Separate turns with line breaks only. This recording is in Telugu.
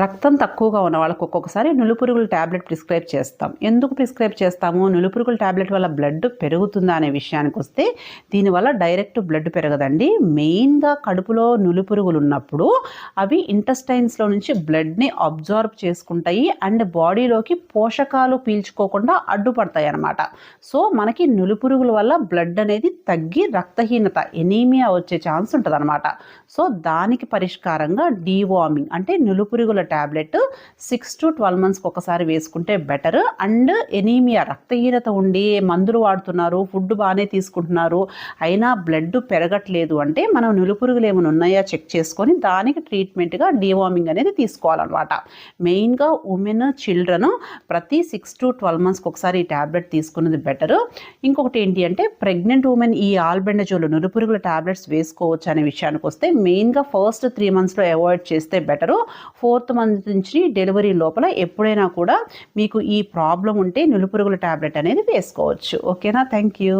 రక్తం తక్కువగా ఉన్న వాళ్ళకు ఒక్కొక్కసారి నులుపురుగుల ట్యాబ్లెట్ ప్రిస్క్రైబ్ చేస్తాం. ఎందుకు ప్రిస్క్రైబ్ చేస్తాము? నులుపురుగుల ట్యాబ్లెట్ వల్ల బ్లడ్ పెరుగుతుందా అనే విషయానికి వస్తే దీనివల్ల డైరెక్ట్ బ్లడ్ పెరగదండి. మెయిన్గా కడుపులో నులుపురుగులు ఉన్నప్పుడు అవి ఇంటస్టైన్స్లో నుంచి బ్లడ్ని అబ్జార్బ్ చేసుకుంటాయి అండ్ బాడీలోకి పోషకాలు పీల్చుకోకుండా అడ్డుపడతాయి అన్నమాట. సో మనకి నులుపురుగుల వల్ల బ్లడ్ అనేది తగ్గి రక్తహీనత ఎనీమియా వచ్చే ఛాన్స్ ఉంటుంది అనమాట సో దానికి పరిష్కారంగా డీవార్మింగ్ అంటే నులుపురుగుల ట్యాబ్లెట్ సిక్స్ టు ట్వెల్వ్ మంత్స్కి ఒకసారి వేసుకుంటే బెటర్. అండ్ ఎనీమియా రక్తహీనత ఉండి మందులు వాడుతున్నారు ఫుడ్ బాగానే తీసుకుంటున్నారు అయినా బ్లడ్ పెరగట్లేదు అంటే మనం నులుపురుగులు ఏమైనా ఉన్నాయా చెక్ చేసుకొని దానికి ట్రీట్మెంట్గా డీవార్మింగ్ అనేది తీసుకోవాలన్నమాట. మెయిన్గా ఉమెన్ చిల్డ్రన్ ప్రతి సిక్స్ టు ట్వెల్వ్ మంత్స్కి ఒకసారి ఈ ట్యాబ్లెట్ తీసుకున్నది బెటర్. ఇంకొకటి ఏంటి అంటే ప్రెగ్నెంట్ ఉమెన్ ఈ ఆల్బెండజోల్ నులుపురుగుల ట్యాబ్లెట్స్ వేసుకోవచ్చు అనే విషయానికి వస్తే మెయిన్గా ఫస్ట్ త్రీ మంత్స్లో అవాయిడ్ చేస్తే బెటరు. ఫోర్త్ మంత్ డెలివరీ లోపల ఎప్పుడైనా కూడా మీకు ఈ ప్రాబ్లం ఉంటే నులుపురుగుల ట్యాబ్లెట్ అనేది వేసుకోవచ్చు. ఓకేనా? Thank you